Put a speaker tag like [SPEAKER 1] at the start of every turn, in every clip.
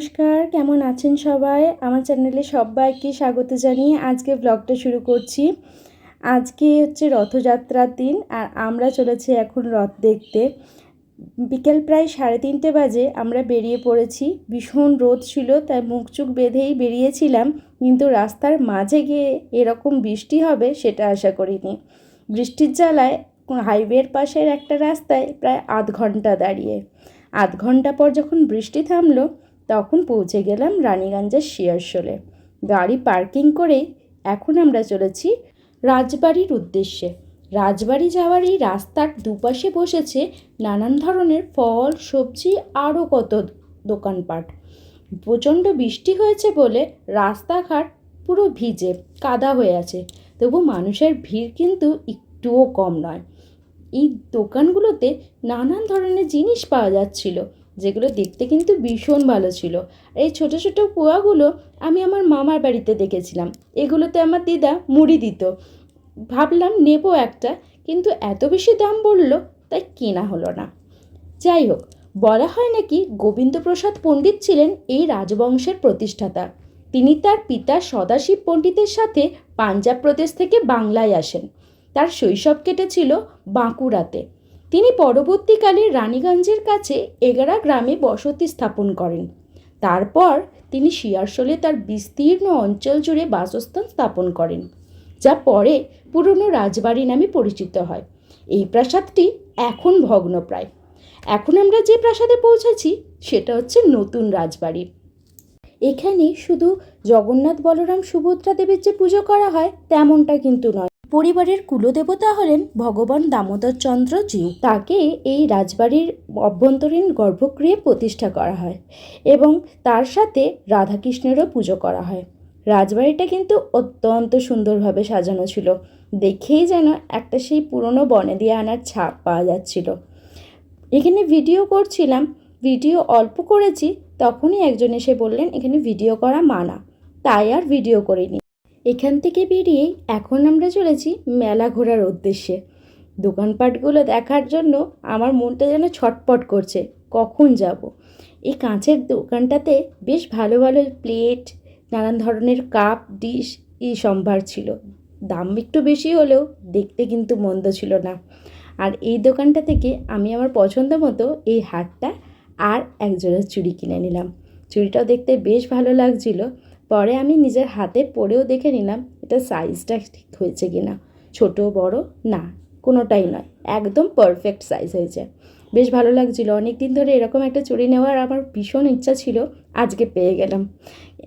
[SPEAKER 1] নমস্কার, কেমন আছেন সবাই? আমার চ্যানেলে সবাইকে স্বাগত জানিয়ে আজকে ব্লগটা শুরু করছি। আজকে হচ্ছে রথযাত্রার দিন আর আমরা চলেছি এখন রথ দেখতে। বিকেল প্রায় সাড়ে তিনটে বাজে আমরা বেরিয়ে পড়েছি। ভীষণ রোদ ছিল, তাই মুখ চুখ বেঁধেই বেরিয়েছিলাম। কিন্তু রাস্তার মাঝে গিয়ে এরকম বৃষ্টি হবে সেটা আশা করিনি। বৃষ্টির জ্বালায় হাইওয়ের পাশের একটা রাস্তায় প্রায় আধ ঘণ্টা দাঁড়িয়ে। আধ ঘণ্টা পর যখন বৃষ্টি থামলো তখন পৌঁছে গেলাম রানীগঞ্জের শিয়ারশোলে। গাড়ি পার্কিং করে এখন আমরা চলেছি রাজবাড়ির উদ্দেশ্যে। রাজবাড়ি যাওয়ার এই রাস্তার দুপাশে বসেছে নানান ধরনের ফল, সবজি, আরও কত দোকানপাট। প্রচণ্ড বৃষ্টি হয়েছে বলে রাস্তাঘাট পুরো ভিজে, কাদা হয়ে আছে। তবু মানুষের ভিড় কিন্তু একটুও কম নয়। এই দোকানগুলোতে নানান ধরনের জিনিস পাওয়া যাচ্ছিল। যেগুলো দেখতে কিন্তু ভীষণ ভালো ছিল। এই ছোট ছোট পোয়াগুলো আমি আমার মামার বাড়িতে দেখেছিলাম। এগুলোতে আমার দিদা মুড়ি দিত। ভাবলাম নেব একটা, কিন্তু এত বেশি দাম বলল, তাই কেনা হলো না। যাই হোক, বলা হয় নাকি গোবিন্দপ্রসাদ পণ্ডিত ছিলেন এই রাজবংশের প্রতিষ্ঠাতা। তিনি তার পিতা সদাশিব পণ্ডিতের সাথে পাঞ্জাব প্রদেশ থেকে বাংলায় আসেন। তার শৈশব কেটেছিল বাঁকুড়াতে। তিনি পরবর্তীকালে রানীগঞ্জের কাছে এগারা গ্রামে বসতি স্থাপন করেন। তারপর তিনি শিয়ারশোলে তার বিস্তীর্ণ অঞ্চল জুড়ে বাসস্থান স্থাপন করেন, যা পরে পুরনো রাজবাড়ি নামে পরিচিত হয়। এই প্রাসাদটি এখন ভগ্নপ্রায়। এখন আমরা যে প্রাসাদে পৌঁছেছি, সেটা হচ্ছে নতুন রাজবাড়ি। এখানে শুধু জগন্নাথ বলরাম সুভদ্রা দেবের যে পুজো করা হয়, তেমনটা কিন্তু নয়। পরিবারের কুলদেবতা হলেন ভগবান দামোদর চন্দ্র জিউ। তাকে এই রাজবাড়ির অভ্যন্তরীণ গর্ভগৃহে প্রতিষ্ঠা করা হয় এবং তার সাথে রাধাকৃষ্ণেরও পুজো করা হয়। রাজবাড়িটা কিন্তু অত্যন্ত সুন্দরভাবে সাজানো ছিল। দেখেই যেন একটা সেই পুরনো বনে দিয়ে আনার ছাপ পাওয়া যাচ্ছিল। এখানে ভিডিও করছিলাম, ভিডিও অল্প করেছি, তখনই একজন এসে বললেন, এখানে ভিডিও করা মানা। তাই আর ভিডিও করিনি। এখান থেকে বেরিয়েই এখন আমরা চলেছি মেলা ঘোরার উদ্দেশ্যে। দোকানপাটগুলো দেখার জন্য আমার মনটা যেন ছটপট করছে, কখন যাব? এই কাঁচের দোকানটাতে বেশ ভালো ভালো প্লেট, নানান ধরনের কাপ, ডিশ এই সম্ভার ছিল। দাম একটু বেশি হলেও দেখতে কিন্তু মন্দ ছিল না। আর এই দোকানটা থেকে আমি আমার পছন্দ মতো এই হারটা আর একজোড়া চুড়ি কিনে নিলাম। চুড়িটাও দেখতে বেশ ভালো লাগছিল। পরে আমি নিজের হাতে পরেও দেখে নিলাম এটা সাইজটা ঠিক হয়েছে কি না ছোটো, বড়? না, কোনোটাই নয়। একদম পারফেক্ট সাইজ হয়েছে। বেশ ভালো লাগছিল। অনেক দিন ধরে এরকম একটা চুড়ি নেওয়ার আমার ভীষণ ইচ্ছা ছিল, আজকে পেয়ে গেলাম।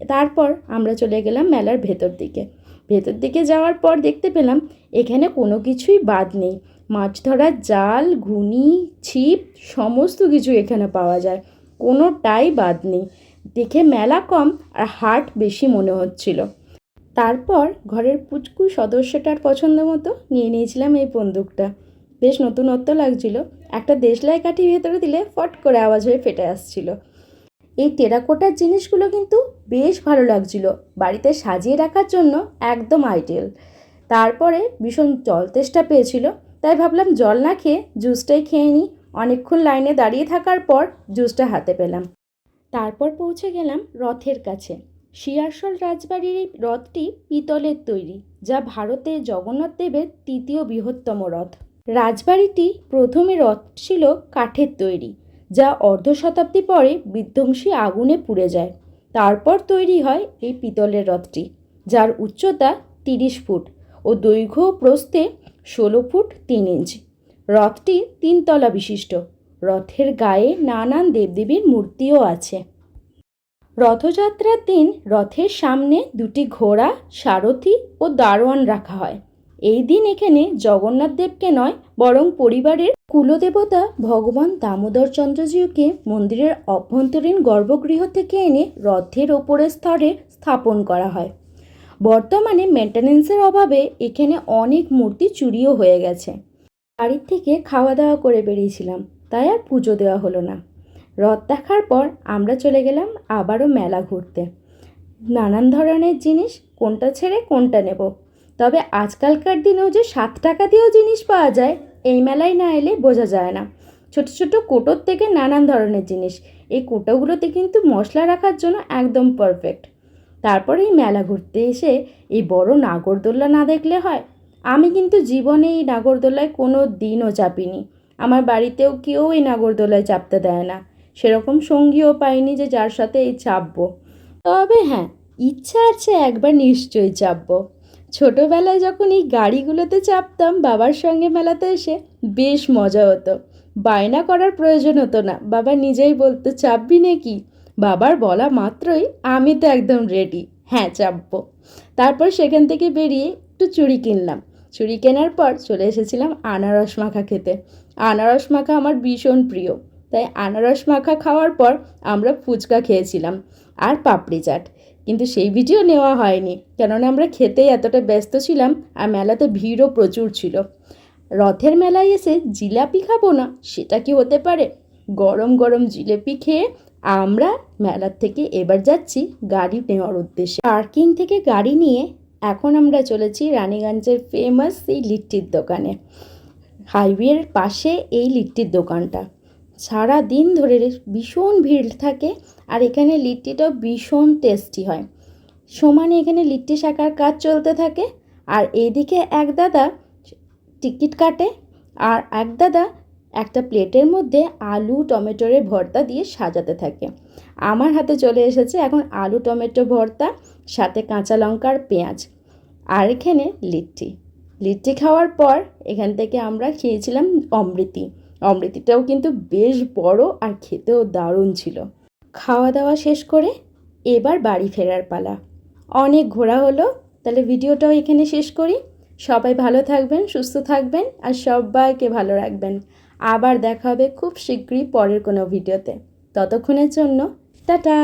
[SPEAKER 1] তারপর আমরা চলে গেলাম মেলার ভেতর দিকে। ভেতর দিকে যাওয়ার পর দেখতে পেলাম এখানে কোনো কিছুই বাদ নেই। মাছ ধরার জাল, ঘুনি, ছিপ, সমস্ত কিছু এখানে পাওয়া যায়। কোনোটাই বাদ নেই। দেখে মেলা কম আর হার্ট বেশি মনে হচ্ছিল। তারপর ঘরের পুচকু সদস্যটার পছন্দ মতো নিয়ে নিয়েছিলাম এই বন্দুকটা। বেশ নতুনত্ব লাগছিল। একটা দেশলাই কাঠি ভেতরে দিলে ফট করে আওয়াজ হয়ে ফেটে আসছিল। এই টেরাকোটার জিনিসগুলো কিন্তু বেশ ভালো লাগছিল। বাড়িতে সাজিয়ে রাখার জন্য একদম আইডিয়াল। তারপরে ভীষণ জল তেষ্টা পেয়েছিল। তাই ভাবলাম জল না খেয়ে জুসটাই খেয়ে নিই। অনেকক্ষণ লাইনে দাঁড়িয়ে থাকার পর জুসটা হাতে পেলাম। তারপর পৌঁছে গেলাম রথের কাছে। শিয়ারশোল রাজবাড়ির এই রথটি পিতলের তৈরি, যা ভারতে জগন্নাথ দেবের তৃতীয় বৃহত্তম রথ। রাজবাড়িটি প্রথমে রথ ছিল কাঠের তৈরি, যা অর্ধ শতাব্দী পরে বিধ্বংসী আগুনে পুড়ে যায়। তারপর তৈরি হয় এই পিতলের রথটি, যার উচ্চতা তিরিশ ফুট ও দৈর্ঘ্য প্রস্থে ষোলো ফুট তিন ইঞ্চ। রথটি তিনতলা বিশিষ্ট রথের গায়ে নানান দেবদেবীর মূর্তিও আছে। রথযাত্রার দিন রথের সামনে দুটি ঘোড়া, সারথি ও দারোয়ান রাখা হয়। এই দিন এখানে জগন্নাথ দেবকে নয়, বরং পরিবারের কুলদেবতা ভগবান দামোদর চন্দ্রজিউকে মন্দিরের অভ্যন্তরীণ গর্ভগৃহ থেকে এনে রথের ওপরের স্তরে স্থাপন করা হয়। বর্তমানে মেনটেন্যান্সের অভাবে এখানে অনেক মূর্তি চুরিও হয়ে গেছে। বাড়ির থেকে খাওয়া দাওয়া করে বেরিয়েছিলাম। তাই আর পুজো দেওয়া হলো না। রথ দেখার পর আমরা চলে গেলাম আবারও মেলা ঘুরতে। নানান ধরনের জিনিস, কোনটা ছেড়ে কোনটা নেব। তবে আজকালকার দিনেও যে সাত টাকা দিয়েও জিনিস পাওয়া যায়, এই মেলায় না এলে বোঝা যায় না। ছোট ছোট কোটোর থেকে নানান ধরনের জিনিস, এই কোটোগুলোতে কিন্তু মশলা রাখার জন্য একদম পারফেক্ট তারপরে এই মেলা ঘুরতে এসে এই বড় নাগরদোল্লা না দেখলে হয়, আমি কিন্তু জীবনে এই নাগরদোলায় কোনো দিনও চাপিনি। আমার বাড়িতেও কেউ এই নাগরদোলায় চাপতে দেয় না। সেরকম সঙ্গীও পাইনি যে যার সাথে এই চাপবো। তবে হ্যাঁ ইচ্ছা আছে একবার নিশ্চয়ই চাপবো। ছোটোবেলায় যখন এই গাড়িগুলোতে চাপতাম, বাবার সঙ্গে মেলাতে এসে বেশ মজা হতো। বায়না করার প্রয়োজন হতো না। বাবা নিজেই বলতো, চাপবি নাকি? বাবার বলা মাত্রই, আমি তো একদম রেডি হ্যাঁ চাপবো। তারপর সেখান থেকে বেরিয়ে একটু চুড়ি কিনলাম। চুড়ি কেনার পর চলে এসেছিলাম আনারস মাখা খেতে। আনারস মাখা আমার ভীষণ প্রিয়। তাই আনারস মাখা খাওয়ার পর আমরা ফুচকা খেয়েছিলাম আর পাপড়ি চাট। কিন্তু সেই ভিডিও নেওয়া হয়নি, কেননা আমরা খেতেই এতটা ব্যস্ত ছিলাম আর মেলাতে ভিড়ও প্রচুর ছিল। রথের মেলায় এসে জিলাপি খাব না, সেটা কি হতে পারে? গরম গরম জিলেপি খেয়ে আমরা মেলার থেকে এবার যাচ্ছি গাড়ি নেওয়ার উদ্দেশ্যে। পার্কিং থেকে গাড়ি নিয়ে এখন আমরা চলেছি রানীগঞ্জের ফেমাস এই লিট্টির দোকানে। হাইওয়ের পাশে এই লিট্টির দোকানটা। সারা দিন ধরে ভীষণ ভিড় থাকে আর এখানে লিট্টিটাও ভীষণ টেস্টি হয়। সমানে এখানে লিট্টি শাখার কাজ চলতে থাকে আর এইদিকে এক দাদা টিকিট কাটে আর এক দাদা একটা প্লেটের মধ্যে আলু, টমেটোরে ভর্তা দিয়ে সাজাতে থাকে। আমার হাতে চলে এসেছে এখন আলু, টমেটো ভর্তা, সাথে কাঁচা লঙ্কার পেঁয়াজ আর এখানে লিট্টি। লিট্টি খাওয়ার পর এখান থেকে আমরা খেয়েছিলাম অমৃতি। অমৃতিটাও কিন্তু বেশ বড় আর খেতেও দারুণ ছিল। খাওয়া দাওয়া শেষ করে এবার বাড়ি ফেরার পালা। অনেক ঘোরা হলো, তাহলে ভিডিওটাও এখানে শেষ করি। সবাই ভালো থাকবেন, সুস্থ থাকবেন আর সবাইকে ভালো রাখবেন। আবার দেখা হবে খুব শীঘ্রই পরের কোনো ভিডিওতে। ততক্ষণের জন্য, টাটা!